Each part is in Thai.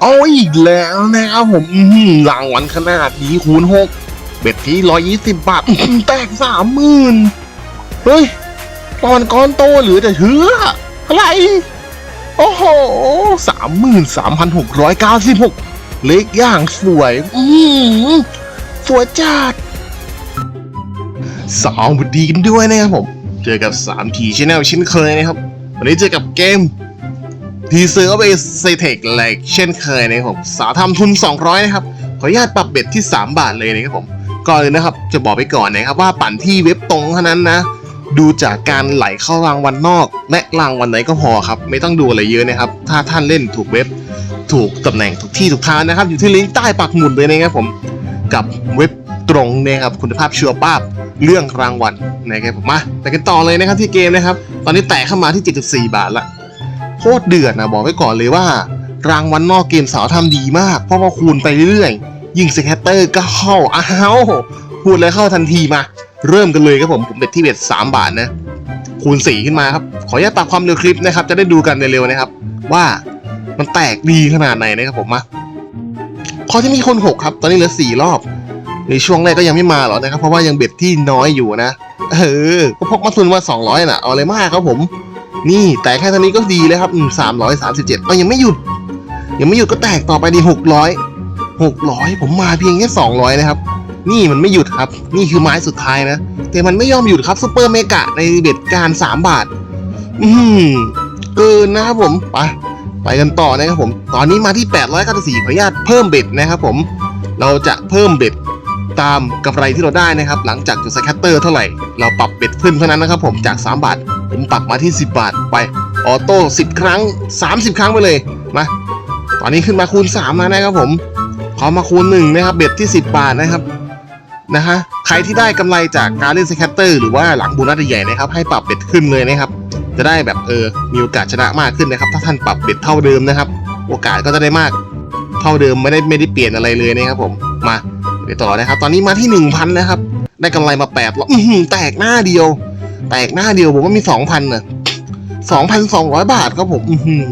เอาอีกแล้วนะครับผมรางวัลขนาดนี้คูณหกเบ็ดที่ร้อยยี่สิบบาทแตกสามหมื่นเฮ้ยตอนก้อนโตหลือแต่เชื้ออะไร โอ้โหสามหมื่นสามพันหกร้อยเก้าสิบหกเล็กอย่างสวย อืสวยจัดสองบุดีกันด้วยนะครับผม เจอกับ3ทีชแนลเช่นเคยนะครับ วันนี้เจอกับเกม ทีเซอร์ไปเซเทคแลกเช่นเคยนะครับผมสาทำทุน 200 นะครับ ขออนุญาตปรับเบ็ดที่ 3 บาทเลยนะครับผมก่อนเลยนะครับจะบอกไปก่อนนะครับว่าปั่นที่เว็บตรงเท่านั้นนะ ดูจากการไหลเข้ารางวัลนอก และรางวัลไหนก็พอครับ ไม่ต้องดูอะไรเยอะนะครับ ถ้าท่านเล่นถูกเว็บ ถูกตำแหน่งถูกที่ถูกทางนะครับ อยู่ที่ลิงก์ใต้ปักหมุดเลยนะครับผมกับเว็บตรงนะครับคุณภาพชัวร์ป้าบเรื่องรางวัลนะครับผมมาไปกันต่อเลยนะครับที่เกมนะครับ ตอนนี้แตะเข้ามาที่ 74 บาทละ โคตรเดือดนะบอกไว้ก่อนเลยว่า รางวัลนอกเกมสาวทำดีมาก เพราะว่าคูณไปเรื่อยๆ ยิงสแคตเตอร์ก็เข้าอ้าวพูดแล้วเข้าทันทีมา เริ่มกันเลยครับผมผมเบ็ดที่เบ็ด3บาทนะ คูณ4ขึ้นมาครับ ขออนุญาตปรับความเร็วคลิปนะครับ จะได้ดูกันเร็วๆนะครับ ว่ามันแตกดีขนาดไหนนะครับผมมาพอที่มีคน6ครับ ตอนนี้เหลือ4รอบ ในช่วงแรกก็ยังไม่มาหรอกนะครับ เพราะว่ายังเบ็ดที่น้อยอยู่นะ เออ ก็พกมาทุนมา200น่ะ เอาอะไรมากครับผม นี่แต่แค่เท่านี้ก็ดีแล้วครับสามร้อยสามสิบเจ็ดก็ยังไม่หยุด ยังไม่หยุดก็แตกต่อไปดีหกร้อยหกร้อยผมมาเพียงแค่สองร้อยนะครับ นี่มันไม่หยุดครับ นี่คือไม้สุดท้ายนะ แต่มันไม่ยอมหยุดครับซูเปอร์เมกะในเบ็ดการสามบาท อืมเกินนะครับผมไปไปกันต่อนะครับผม ตอนนี้มาที่ 894ขออนุญาตเพิ่มเบ็ดนะครับผม เราจะเพิ่มเบ็ดตามกำไรที่เราได้นะครับ หลังจากจุดสแคตเตอร์เท่าไหร่ เราปรับเบ็ดขึ้นเท่านั้นนะครับผมจาก 3 บาท ผมปรับมาที่ 10 บาทไปออโต้10 ครั้ง 30 ครั้งไปเลยมาตอนนี้ขึ้นมาคูณ3แล้วนะครับผมพอมาคูณ1นะครับเบ็ดที่ 10 บาทนะครับนะฮะใครที่ได้กำไรจากการเล่นสแคตเตอร์หรือว่าหลังบูนัสใหญ่ๆนะครับ ให้ปรับเบ็ดขึ้นเลยนะครับ จะได้แบบเออมีโอกาสชนะมากขึ้นนะครับ ถ้าท่านปรับเบ็ดเท่าเดิมนะครับ โอกาสก็จะได้มาก เท่าเดิมไม่ได้ไม่ได้เปลี่ยนอะไรเลยนะครับผมมาเดี๋ยวต่อนะครับ ตอนนี้มาที่ 1,000 นะครับ ได้กำไรมา8แล้วอื้อหือแตกหน้าเดียว แตกหน้าเดียวผมว่ามีสองพันน่ะสองพันสองร้อยบาทครับผมอือหือ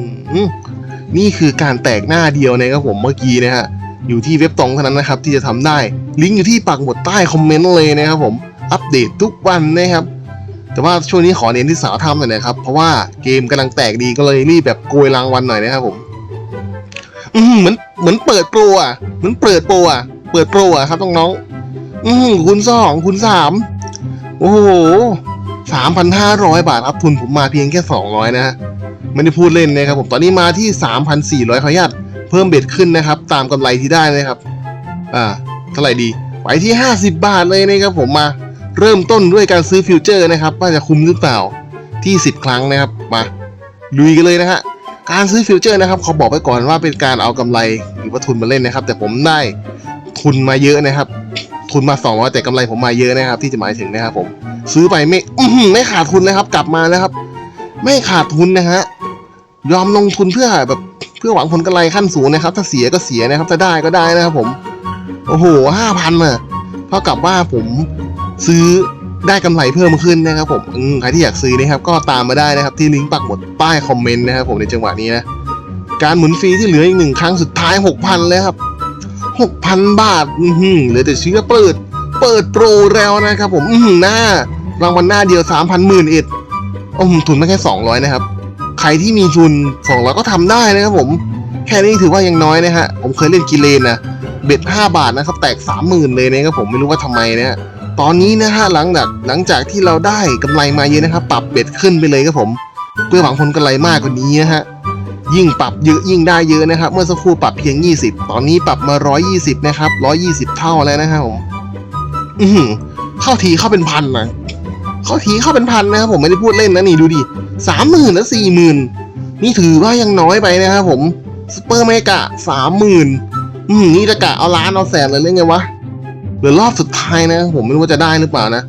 นี่คือการแตกหน้าเดียวนะครับผมเมื่อกี้นะฮะอยู่ที่เว็บตรงเท่านั้นนะครับ ที่จะทำได้ ลิงก์อยู่ที่ปักหมดใต้คอมเมนต์เลยนะครับผมอัปเดตทุกวันนะครับ แต่ว่าช่วงนี้ขอเน้นที่สาวทำหน่อยนะครับ เพราะว่าเกมกำลังแตกดีก็เลยรีบแบบโกยรางวัลหน่อยนะครับผมอืเหมือนเหมือนเปิดโปรอะเหมือนเปิดโปรอะเปิดโปรอะครับน้องๆอือหือคูณสองคูณสามโอ้โห สามพันห้าร้อยบาทครับทุนผมมาเพียงแค่สองร้อยนะฮะไม่ได้พูดเล่นนะครับผมตอนนี้มาที่สามพันสี่ร้อยขออนุญาตเพิ่มเบ็ดขึ้นนะครับ ตามกำไรที่ได้นะครับอ่าเท่าไหร่ดีไปที่ห้าสิบาทเลยนะครับผมมาเริ่มต้นด้วยการซื้อฟิวเจอร์นะครับว่าจะคุ้มหรือเปล่าที่สิบครั้งนะครับมาลุยกันเลยนะฮะการซื้อฟิวเจอร์นะครับเขาบอกไปก่อนว่าเป็นการเอากำไรหรือว่าทุนมาเล่นนะครับ แต่ผมได้ทุนมาเยอะนะครับ ทุนมา 200 แต่กำไรผมมาเยอะนะครับ ที่จะหมายถึงนะครับผม ซื้อไปไม่ไม่ขาดทุนนะครับ กลับมานะครับ ไม่ขาดทุนนะฮะยอมลงทุนเพื่อแบบเพื่อหวังผลกำไรขั้นสูงนะครับ ถ้าเสียก็เสียนะครับถ้าได้ก็ได้นะครับ ผม โอ้โหห้าพันอะเท่ากับว่าผมซื้อได้กำไรเพิ่มขึ้นนะครับ ผมใครที่อยากซื้อนะครับ ก็ตามมาได้นะครับ ที่ลิงก์ปักหมุดใต้คอมเมนต์นะครับ ผมในจังหวะนี้นะการหมุนฟรีที่เหลืออีกหนึ่งครั้งสุดท้ายหกพันแล้วครับหกพันบาท อือหือเหลือแต่เชื้อเปิด เปิดโปรแล้วนะครับ ผม อือหือหน้า รางวัลหน้าเดียวสามพันหมื่นเอ็ดโอ้โหทุนไม่แค่สองร้อยนะครับ ใครที่มีทุนสองร้อยก็ทำได้นะครับผม แค่นี้ถือว่ายังน้อยนะฮะ ผมเคยเล่นกิเลนนะ เบ็ดห้าบาทนะครับ แตกสามหมื่นเลยนะครับผมไม่รู้ว่าทำไมนะตอนนี้นะฮะหลังจากหลังจากที่เราได้กำไรมาเยอะนะครับ ปรับเบ็ดขึ้นไปเลยครับผม เพื่อหวังผลกำไรมากกว่านี้นะฮะยิ่งปรับเยอะยิ่งได้เยอะนะครับ เมื่อสักครู่ปรับเพียง 20 ตอนนี้ปรับมา 120 นะครับ 120 เท่าแล้วนะครับผม อือหือเข้าทีเข้าเป็นพันนะ เขาทีเข้าเป็นพันนะครับผมไม่ได้พูดเล่นนะนี่ดูดิสามหมื่นและสี่หมื่นนี่ถือว่ายังน้อยไปนะครับผมซูเปอร์เมกะสามหมื่นอืมนี่จะกะเอาล้านเอาแสนเลยเรื่องไงวะเหลือรอบสุดท้ายนะ ผมไม่รู้ว่าจะได้หรือเปล่านะ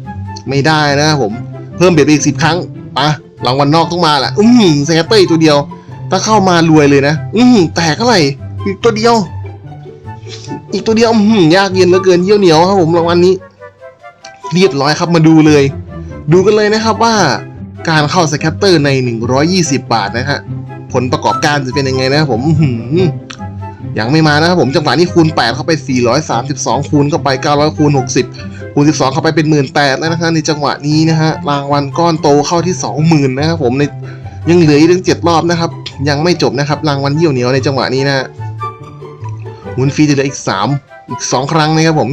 ไม่ได้นะผมเพิ่มเบ็ดไปอีกสิบครั้งปะรางวัลนอกต้องมาแหละอืมแกตเตอร์อีกตัวเดียว ถ้าเข้ามารวยเลยนะ อืมแตกเท่าไหร่อีกตัวเดียว อีกตัวเดียวอืมยากเย็นเหลือเกินเยี่ยวเหนียวครับผมรางวัลนี้ เรียบร้อยครับมาดูเลย ดูกันเลยนะครับว่าการเข้าสแคตเตอร์ใน 120 บาทนะฮะ ผลประกอบการจะเป็นยังไงนะครับผมยังไม่มานะครับผมจังหวะนี้คูณ 8 เข้าไป 432 คูณเข้าไป 900 คูณ 60 คูณ 12 เข้าไปเป็น 1 8 0 0 0แล้วนะครับในจังหวะนี้นะฮะรางวัลก้อนโตเข้าที่ 20,000 นะครับผมในยังเหลืออีกถึง7รอบนะครับ ยังไม่จบนะครับ รางวัลเยี่ยวเหนียวในจังหวะนี้นะฮะหมุนฟรีจะเหลืออีก 3 อีก 2 ครั้งนะครับผม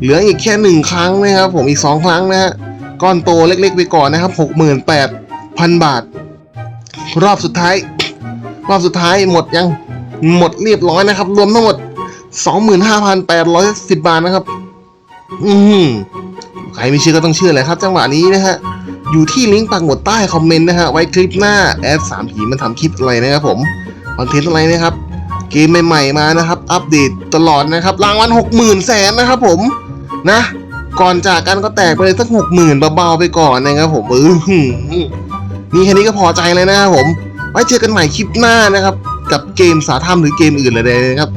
เหลืออีกแค่หนึ่งครั้งนะครับผมอีก 2 ครั้งนะฮะ ก้อนโตเล็กๆไปก่อนนะครับ68,000บาท รอบสุดท้าย รอบสุดท้ายหมดยังหมดเรียบร้อยนะครับ รวมทั้งหมด25,810บาทนะครับ อืมใครไม่เชื่อก็ต้องเชื่อแหละครับ จังหวะนี้นะฮะอยู่ที่ลิงก์ปักหมดใต้คอมเมนต์นะฮะไว้คลิปหน้าแอดสามผีมันทำคลิปอะไรนะครับผมคอนเทนต์อะไรนะครับเกมใหม่ๆมานะครับ อัปเดตตลอดนะครับ รางวัล60,000แสนนะครับผมนะ ก่อนจากกันก็แตกไปเลยสักหกหมื่นเบาๆไปก่อนนะครับผมเออหือนี่แค่นี้ก็พอใจเลยนะครับผม ไว้เจอกันใหม่คลิปหน้านะครับ กับเกมสาธรรมหรือเกมอื่นอะไรนะครับ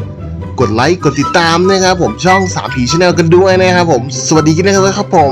กดไลค์กดติดตามนะครับผมช่องสามผีชาแนลกันด้วยนะครับผม สวัสดีกันนะครับผม